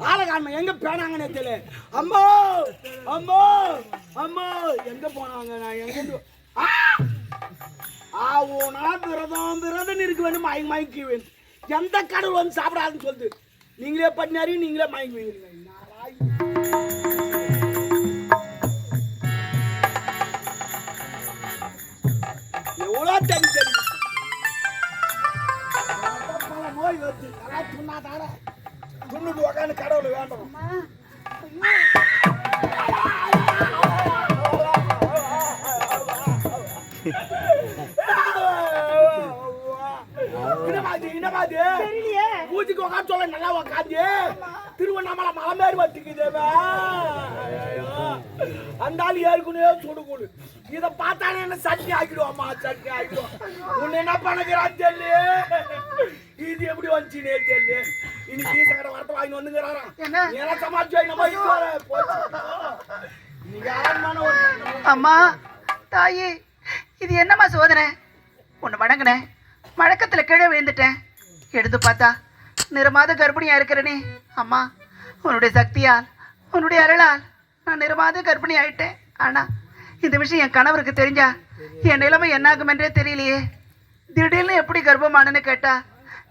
ஆளை எங்க பேனாங்கன்னே தெரியல. அம்மா அம்மா அம்மா எங்க போனாங்க? நான் எங்க ஆ! ஆவோனா விரதம் விரதம் இருக்க வேண்டும் மயங்க மயங்கி வேண்டும் எந்த கடவுள் வந்து சாப்பிடாதுன்னு சொல்லுது. நீங்களே பண்ணாரு நீங்களே மயங்கி வைக்கிறீங்க எவ்வளோ தனி தனி நோய் வருது நல்லா தானே துண்ணுட்டு உக்காந்து கடவுளை தெரியலையே. பூஜைக்கு உக்காந்து சொல்ல நல்லா உக்காந்து. திருவண்ணாமலை மலை மேரி வச்சுக்குதேவா அந்த ஆள் ஏற்கனவே சுடுகுடு இதை பார்த்தானே என்ன சட்னி ஆக்கிடுவாம்மா சட்னி ஆக்கிடுவோம் உன்னை என்ன பண்ணுகிறான்னு தெரியல இது எப்படி வந்துச்சுனே தெரியல இன்னைக்கு வாங்கி வந்துங்கிறாராம் என்ன? சமாளிச்சு நம்ம அம்மா தாயி இது என்னம்மா சோதனை? உன்னை வணங்கினேன் வழக்கத்தில் கீழே விழுந்துட்டேன். எடுத்து பார்த்தா நிறமாத கர்ப்பிணியா இருக்கிறனே. அம்மா உன்னுடைய சக்தியால் உன்னுடைய அருளால் நான் நிறமாத கர்ப்பிணி ஆயிட்டேன். ஆனா இந்த விஷயம் என் கணவருக்கு தெரிஞ்சா என் நிலைமை என்னாகும் என்றே தெரியலையே. திடீர்னு எப்படி கர்ப்பமானன்னு கேட்டா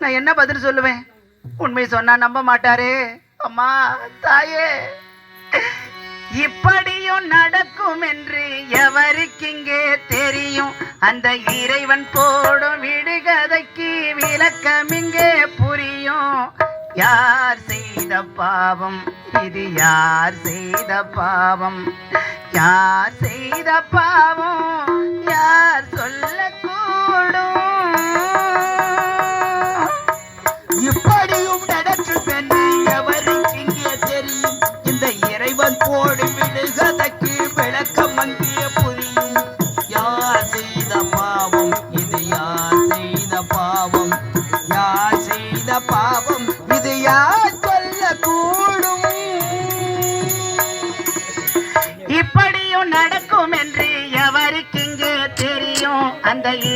நான் என்ன பதில் சொல்லுவேன்? உண்மை சொன்னா நம்ப மாட்டாரே. அம்மா தாயே. இப்படியும் நடக்கும் என்று எவருக்கிங்கே தெரியும்? அந்த இறைவன் போடும் விடுகதைக்கு விளக்கம் இங்கே புரியும். யார் செய்த பாவம்? இது யார் செய்த பாவம்? யார் செய்த பாவம்? யார் சொல்ல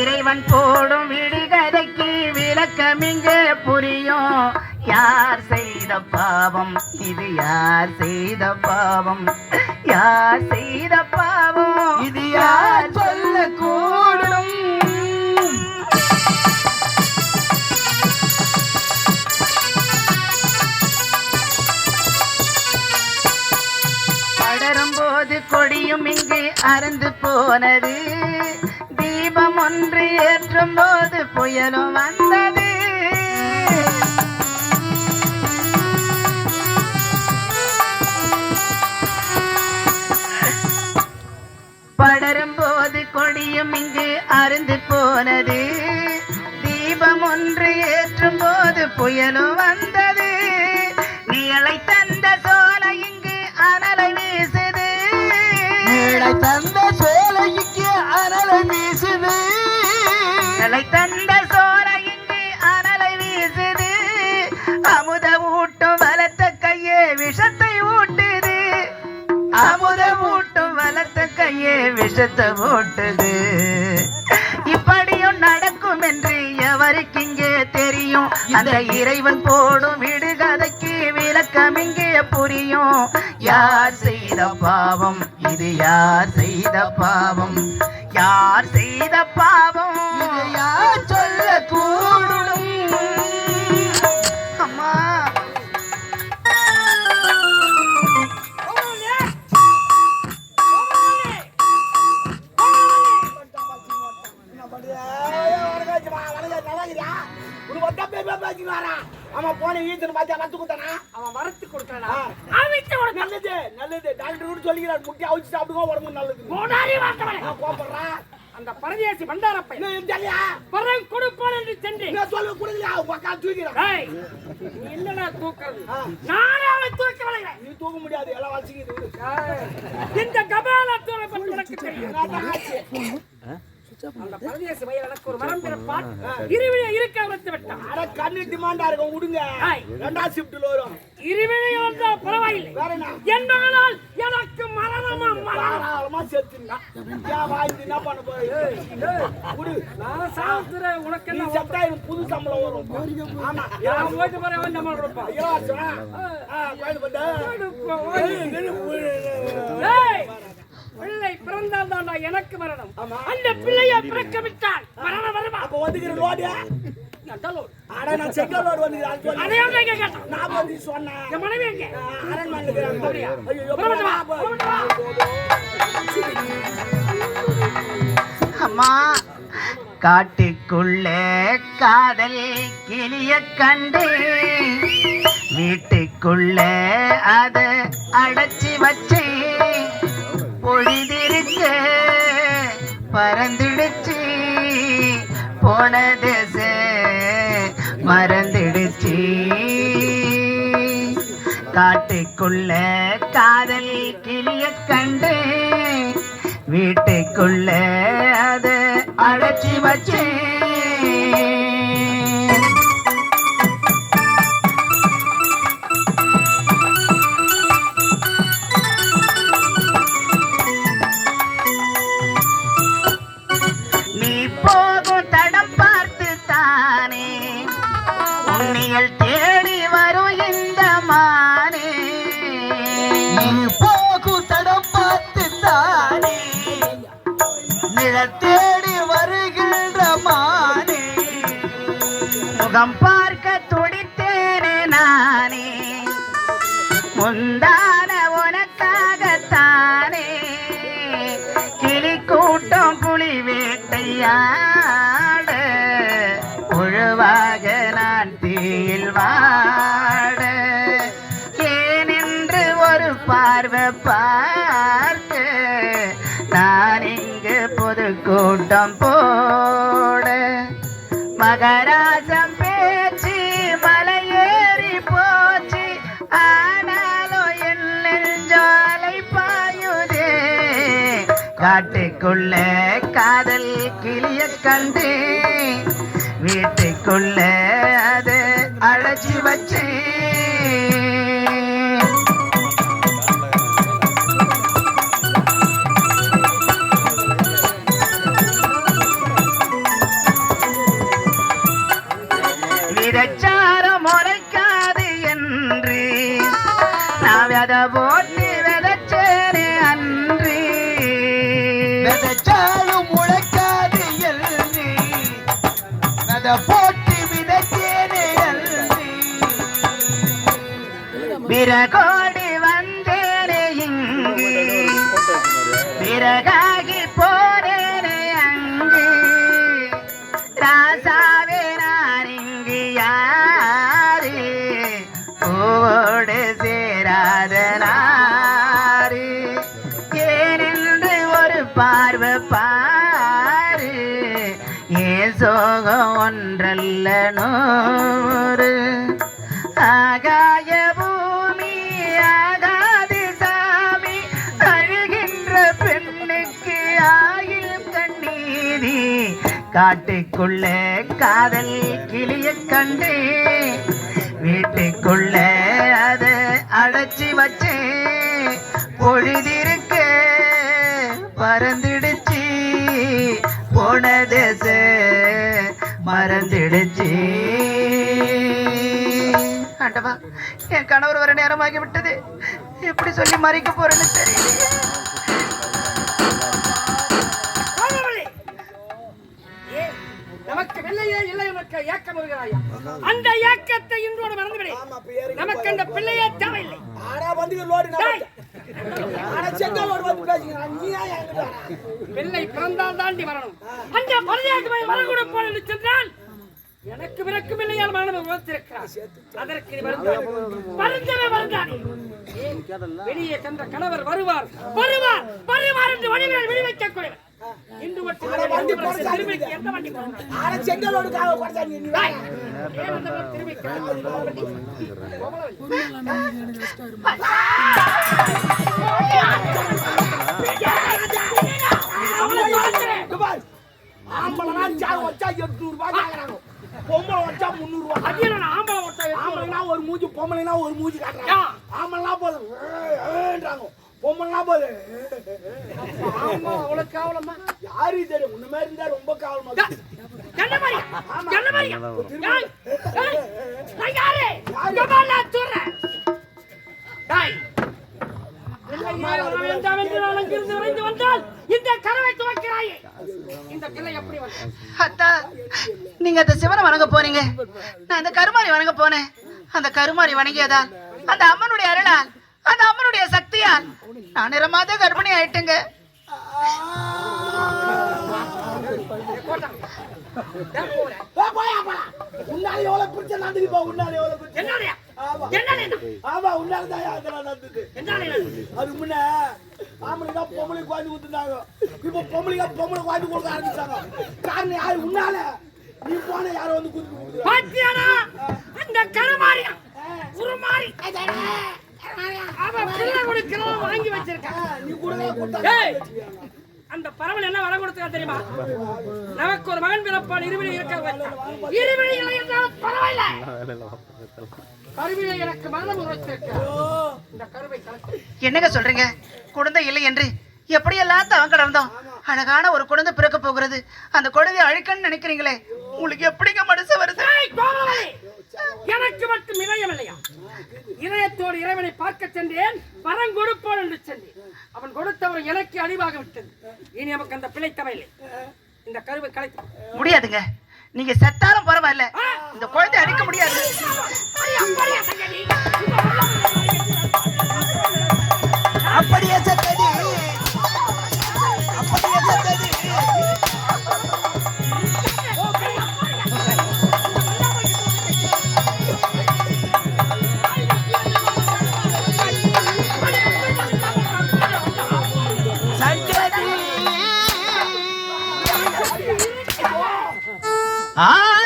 இறைவன் போடும் விடுகதைக்கு விளக்கம் இங்கே புரியும். யார் செய்த பாவம்? இது யார் செய்த பாவம்? யார் செய்த பாவம்? இது யார் சொல்லக்கூடும் படரும் போது கொடியும் இங்கு அறந்து போனது. ஒன்று ஏற்றும் போது புயலும் வந்தது. படரும் போது கொடியும் இங்கு அருந்து போனது. தீபம் ஒன்று ஏற்றும் போது புயலும் வந்தது. கையே போட்டது இப்படியும் நடக்கும் என்று எவருக்கு இங்கே தெரியும்? அந்த இறைவன் போடும் விடுகதைக்கு விளக்கம் இங்கே புரியும். யார் செய்த பாவம்? இது யார் செய்த பாவம்? யார் செய்த பாவம்? போன ஈத்துன்னு பார்த்தியா, வரத்து கொடுத்தானா? அவன் வரத்து கொடுத்தானா. அவிச்சு கொடுத்தான். நல்லது நல்லது. டாக்டர் கூட சொல்லிக்கிறார். முட்டி அவிச்சு சாப்பிடுங்க உடம்பு நல்லது. கோடாரி வார்த்தவனே நான் கோபப்படுறா. அந்த பரதேசி பண்டாரப்பை இருந்தாலியா பரம் கொடுப்பான் என்று சென்றேன். என்ன சொல்ல கொடுக்கலையா? உங்க அக்கா தூக்கிறான். நீ என்னடா தூக்குறது. நானே அவனை தூக்கி வளைகிறேன் நீ தூக்க முடியாது எல்லாம் வச்சுக்கிது ஏய், இந்த கபால தூரை பற்றி உனக்கு தெரியும். அந்த பரதேச வயல் எனக்கு ஒரு மரம் பிறப்பான். இருவிழி இருக்க வைத்து விட்டான். அட கண்ணு டிமாண்டா இருக்கும். விடுங்க. ரெண்டாவது ஷிஃப்ட்ல வரும். இருவிழி பரவாயில்லை. வேற என்ன? என்பதனால் எனக்கு மரணமா மரணம். செத்துனா ஏன் வாங்கி என்ன பண்ண விடு நான் சாவுத்துற உனக்கு என்ன செத்தா எனக்கு புது சம்பளம் வரும். ஆமா. நான் போறேன் நம்ம ஐயோ கோயில் ஏய், பிள்ளை பிறந்தால் தாண்டா எனக்கு மரணம். அந்த பிள்ளையை பிறக்க விட்டால் மரணம் வருமா? அப்ப வந்துக்கிற லோடு நல்ல அட நான் செங்கல் லோடு வந்து அது சொல்லு. அதையும் எங்க கேட்டான்? நான் வந்து சொன்னேன் என் மனைவி எங்க? அரண்மனையில் அப்படியா? ஐயோ புறப்பட்டு வா, புறப்பட்டு வா. அம்மா காட்டுக்குள்ளே காதல் கிளிய கண்டு வீட்டுக்குள்ளே அத அடைச்சி வச்சு பொழுதிருக்க பறந்துடுச்சு. போன மறந்துடுச்சு. காட்டுக்குள்ள காதல் கிளிய கண்டு வீட்டுக்குள்ள அதை அழைச்சி வச்சேன். முந்தான உனக்காகத்தானே. கிளி கூட்டம் புலி வேட்டையாட உழுவாக நான் தீயில் வாட. ஏனென்று ஒரு பார்வை பார்த்து நான் இங்கு பொது கூட்டம் போ காட்டுக்குள்ள காதல் கிளிய கண்டு வீட்டுக்குள்ள விதைச்சாலும் முளைக்காது எல்வி விதை போட்டு விதைத்தேனே எல்வி பிறகோடி வந்தேனே இங்கு. பிறகா யாரு? ஏ சோகம் ஒன்றல்ல நூறு. ஆகாய பூமி ஆகாது சாமி அழுகின்ற பெண்ணுக்கு ஆயில் கண்ணீதி. காட்டுக்குள்ள காதல் கிளிய கண்டு வீட்டுக்குள்ள அதை அடைச்சி வச்சேன். பொழுதிரு மறந்துடுச்சு. ஆண்டவா என் கணவர் வர நேரமாகி விட்டது எப்படி சொல்லி மறைக்க போறேன்னு தெரியல. நமக்கு வெள்ளையே இல்லை நமக்கு ஏக்கம் அந்த ஏக்கத்தை இன்றோடு மறந்துவிடு. நமக்கு அந்த பிள்ளையே தேவையில்லை. ஆனா வந்துக்கிற லோடு ஆனா செங்கல் லோடு வந்து நீ ஏன்? பிள்ளை பிறந்தால் தாண்டி வரணும். அந்த பரதேசமை வரம் கொடுப்போம் என்று சொன்னால் எனக்கு பிறக்கும் இல்லையால் மரணம் உழைத்திருக்கிறார் அதற்கு நீ வருந்தவே வருந்தாதே ஏன், வெளியே சென்ற கணவர் வருவார். வருவார். வருவார் என்று வழிகளை வெளிவைக்க கூடியவர் இன்று மட்டும் சார் வச்சா எட்நூறு ரூபாய் கேக்குறாங்க பொம்பளை வச்சா முந்நூறு ரூபாய் அது ஆம்பளை ஒருத்தன் ஆம்பளைனா ஒரு மூஞ்சி பொம்பளைனா ஒரு மூஞ்சி காட்டுறாங்க ஆம்பளைனா போது பொம்பளைனா போது ஆமா அவ்வளவு கேவலமா யாரு தெரியும் உன்ன மாதிரி இருந்தா ரொம்ப கேவலமா என்ன மாதிரி என்ன மாதிரி நான் யாரு நான் சொல்றேன் டேய் பிள்ளை ஏழு வளர்ந்த வென்று நான் அங்கிருந்து விரைந்து வந்தால் இந்த கருவை துவைக்கிறாயே இந்த பிள்ளை எப்படி வந்தது அத்தா நீங்க அந்த சிவனை வணங்க போறீங்க நான் அந்த கருமாரி வணங்க போனேன். அந்த கருமாரி வணங்கியதால் அந்த அம்மனுடைய அருளால் அந்த அம்மனுடைய சக்தியால் நான் நிறமாத கர்ப்பிணி ஆயிட்டேங்க. உன்னால எவ்வளவு பிரச்சனை நடந்துக்கு போ உன்னால எவ்வளவு பிரச்சனை. ஆமா. என்னடா ஆமா உன்னால தான் அதெல்லாம் நடந்தது? என்னடா அது முன்ன ஆம்பளை தான் பொம்பளை குழந்தை கொடுத்துருந்தாங்க. இப்போ பொம்பளைங்க பொம்பளை குழந்தை கொடுக்க ஆரம்பிச்சாங்க. காரணம் யாரு? உன்னால. நீ போன யாரோ வந்து குடுத்து கொடுக்குறாங்க பாத்தியாடா? அந்த கருமாரியா? உருமாறி. அவ பிள்ளை கொடுக்கிறோம் வாங்கி வச்சிருக்கேன். நீ கூட ஏய் அந்த பறவை என்ன வர கொடுத்தா தெரியுமா? நமக்கு ஒரு மகன் பிறப்பான் இருவிழி இருக்க இருவிழி இல்லை என்றாலும் பரவாயில்ல. கருவியை எனக்கு மரணம் இந்த கருவை என்னங்க சொல்றீங்க? குழந்தை இல்லை என்று எப்படியெல்லாம் தவம் கடந்தோம்? அழகான ஒரு குழந்தை பிறக்க போகிறது. அந்த குழந்தையை அழிக்கணும்னு நினைக்கிறீங்களே? உங்களுக்கு எப்படிங்க மனசு வருது! எனக்கு மட்டும் இதயம் இல்லையா? இதயத்தோடு இறைவனை பார்க்க சென்றேன். வரம் கொடுப்போன் என்று சென்றேன். அவன் கொடுத்தவர் எனக்கு அழிவாக விட்டது. இனி நமக்கு அந்த பிள்ளை தேவையில்லை. இந்த கருவை கலைத்து முடியாதுங்க. நீங்க செத்தாலும் பரவாயில்ல. இந்த குழந்தை அழிக்க முடியாது. 啊？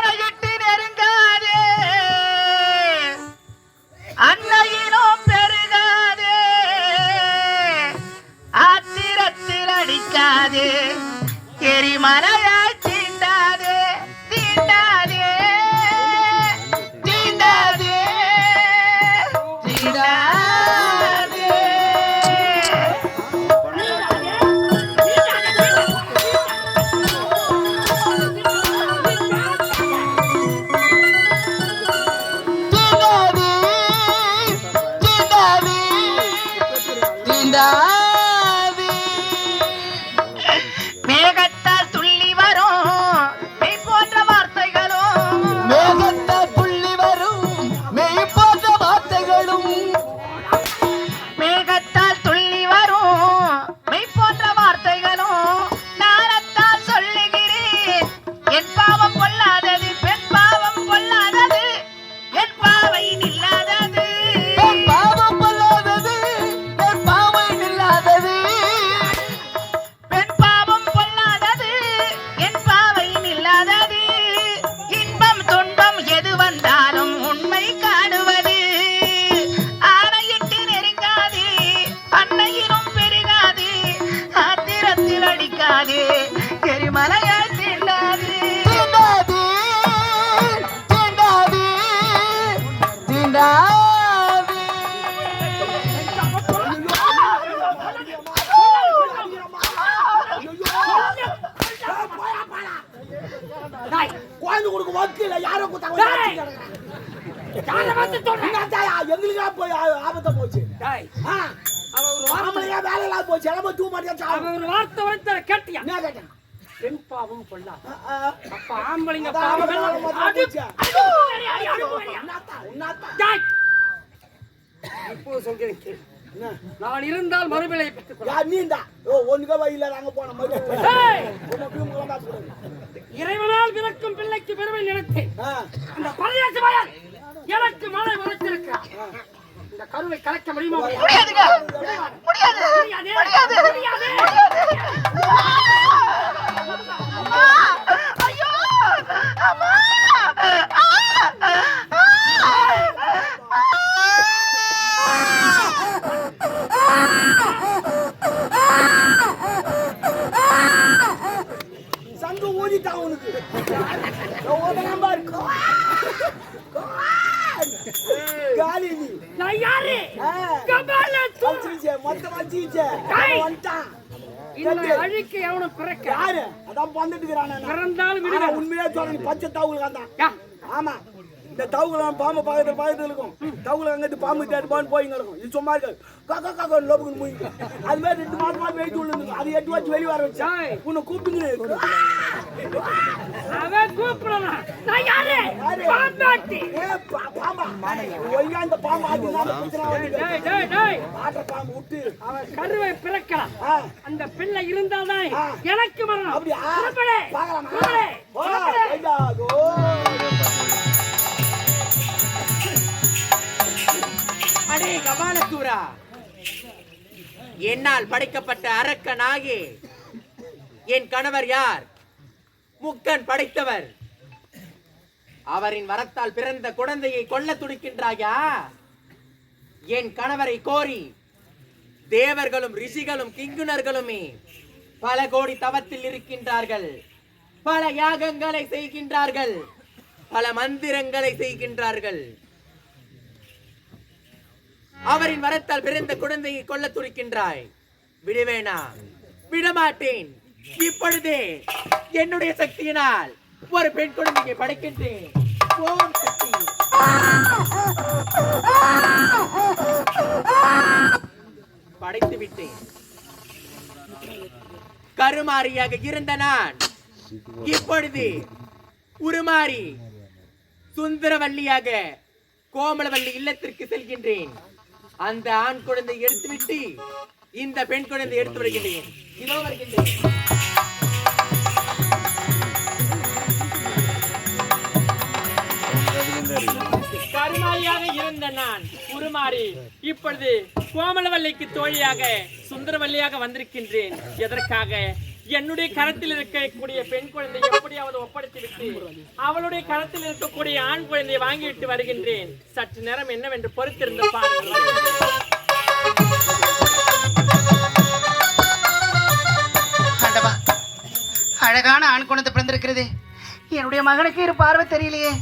வக்கீல யாரோ கொடுத்தாங்க டேய்! யாரை சொல்ற? எங்களுக்கா போய் ஆபத்தா போச்சு. அவன் ஒரு வார்த்தை ஆம்பளையா வேலை இல்லாம போச்சு. எல்லாம் தூ மாட்டியா சாவு. அவன் ஒரு வார்த்தை வந்து கேட்டியா? கேட்டேன்? பெண் பாவம் கொள்ளா. அப்ப ஆம்பளைங்க பாவம் சொல்கிறேன்? நான் இருந்தால் யார் நீந்தா? ஓ, ஒண்ணுக்கே வழியில நாங்க போன. இறைவனால் பிறக்கும் பிள்ளைக்கு பெருமை நினைத்தேன். அந்த பரதேச பயல் எனக்கு மழை உரைத்திருக்கிறார் இந்த கருவை கலைக்க முடியுமா? முடியாது. முடியாது. முடியாது. அங்க ஓடிட்டான் உனக்கு ஓதனாம்பா இருக்கும் காலி நீ. நான் யாரு? கபால தூச்சிச்சே மொத்த வச்சிச்சே வந்துட்டான். அழுக்கு எவனும் பிறக்க? யாரு? அதான் பந்துட்டு இருக்கிறான். பிறந்தாலும் உண்மையிலே சொல்றேன் பச்சை தாவுகளுக்கு அதான் ஆமா. இந்த தவுகுல பாம்பு பக்கத்துல பக்கத்துல இருக்கும். தவுகுல அங்கிட்டு பாம்பு தேடி பாம்பு போய் இருக்கும். இது சும்மா இருக்காது. காக்கா காக்கா லோபுக்கு அது மாதிரி ரெண்டு மாசமா வெயிட் உள்ளது அது எட்டு வச்சு வெளிய வர வச்சா. உன்னை கூப்பிட்டு அவன் கூப்பிடலாம் நான் யாரு? பாம்பாட்டி. ஏ பாம்பா. ஒய்யா இந்த பாம்பு அது டேய் டேய் டேய் ஆட்ட பாம்பு விட்டு. அவன் கருவை பிறக்கலாம் அந்த பிள்ளை இருந்தால்தான். எனக்கு மரணம். அப்படியா? ஓ, புறப்படு. ஐயா, ஓ. அடே என்னால் படைக்கப்பட்ட அரக்கனாகி என் கணவர் யார்? முக்கன் படைத்தவர். அவரின் வரத்தால் பிறந்த குழந்தையை கொல்ல துடிக்கின்றாயா? என் கணவரை கோரி தேவர்களும் ரிஷிகளும் கிங்குனர்களுமே பல கோடி தவத்தில் இருக்கின்றார்கள். பல யாகங்களை செய்கின்றார்கள். பல மந்திரங்களை செய்கின்றார்கள். அவரின் வரத்தால் பிறந்த குழந்தையை கொல்ல துடிக்கின்றாய். விடுவேனா? விடமாட்டேன். இப்பொழுதே என்னுடைய சக்தியினால் ஒரு பெண் குழந்தையை படைக்கின்றேன். ஓம் சக்தி. படைத்து விட்டேன். கருமாரியாக இருந்த நான் இப்பொழுது உருமாறி சுந்தரவல்லியாக கோமலவல்லி இல்லத்திற்கு செல்கின்றேன். அந்த ஆண் குழந்தை எடுத்துவிட்டு இந்த பெண் குழந்தை எடுத்து வருகின்றேன். இதோ வருகின்றேன். கருமாரியாக இருந்த நான் உருமாறி இப்பொழுது கோமலவல்லிக்கு தோழியாக சுந்தரவல்லியாக வந்திருக்கின்றேன். எதற்காக? என்னுடைய கரத்தில் இருக்கக்கூடிய பெண் குழந்தை எப்படியாவது ஒப்படைத்துவிட்டு அவளுடைய கரத்தில் இருக்கக்கூடிய ஆண் குழந்தையை வாங்கிவிட்டு வருகின்றேன். சற்று நேரம் என்னவென்று பொறுத்திருந்து பாருங்கள். ஆண்டவா அழகான ஆண் குழந்தை பிறந்திருக்கிறது. என்னுடைய மகனுக்கு இரு பார்வை தெரியலையே.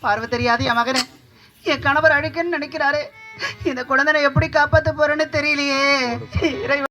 பார்வை தெரியாது என் மகனு. என் கணவர் அழுக்குன்னு நினைக்கிறாரு. இந்த குழந்தை எப்படி காப்பாற்ற போறேன்னு தெரியலையே. இறைவன்